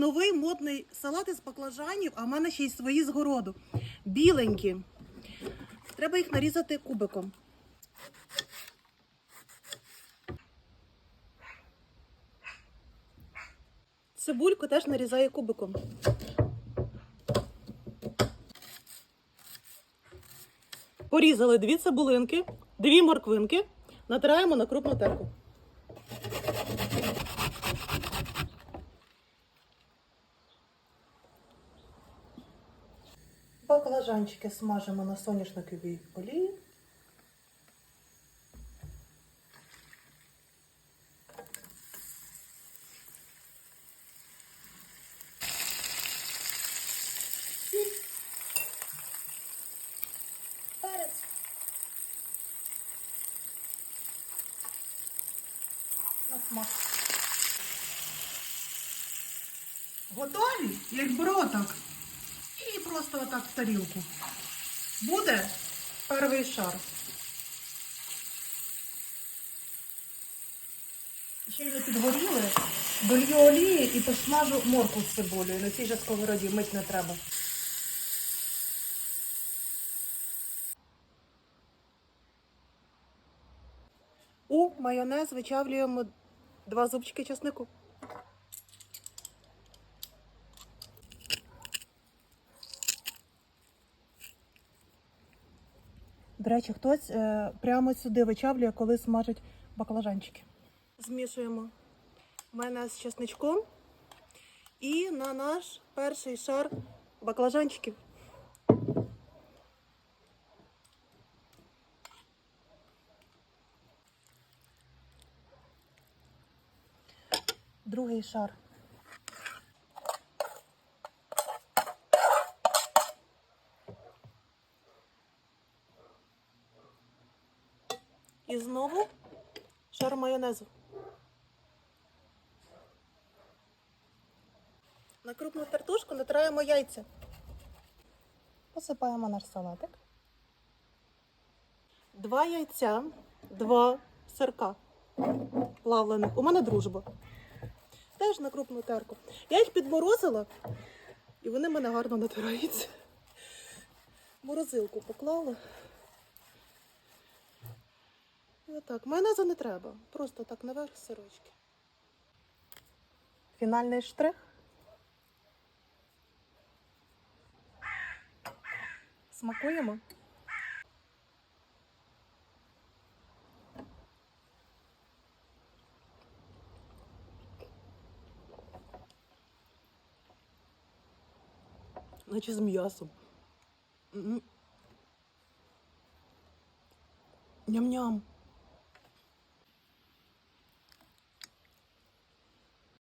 новий модний салат із баклажанів, а в мене ще й свої з городу. Біленькі. Треба їх нарізати кубиком. Цибульку теж нарізаю кубиком. Порізали дві цибулинки, дві морквинки, натираємо на крупну терку. Баклажанчики смажимо на соняшниковій олії. На. Готові? Як броток. І просто отак в тарілку. Буде перший шар. Ще не підгоріли, долью олії і посмажу морку з цибулею. На цій же сковороді мить не треба. У майонез вичавлюємо два зубчики чеснику. До речі, хтось е, прямо сюди вичавлює, коли смажить баклажанчики. Змішуємо майонез з чесничком і на наш перший шар баклажанчиків. Другий шар. І знову шар майонезу. На крупну тертушку натираємо яйця. Посипаємо наш салатик. Два яйця, два сирка плавлених. У мене дружба. Теж на крупну терку. Я їх підморозила, і вони мене гарно натираються. Морозилку поклала. Отак. Майонезу не треба. Просто так наверх сирочки. Фінальний штрих. Смакуємо. Наче з м'ясом. Ням-ням.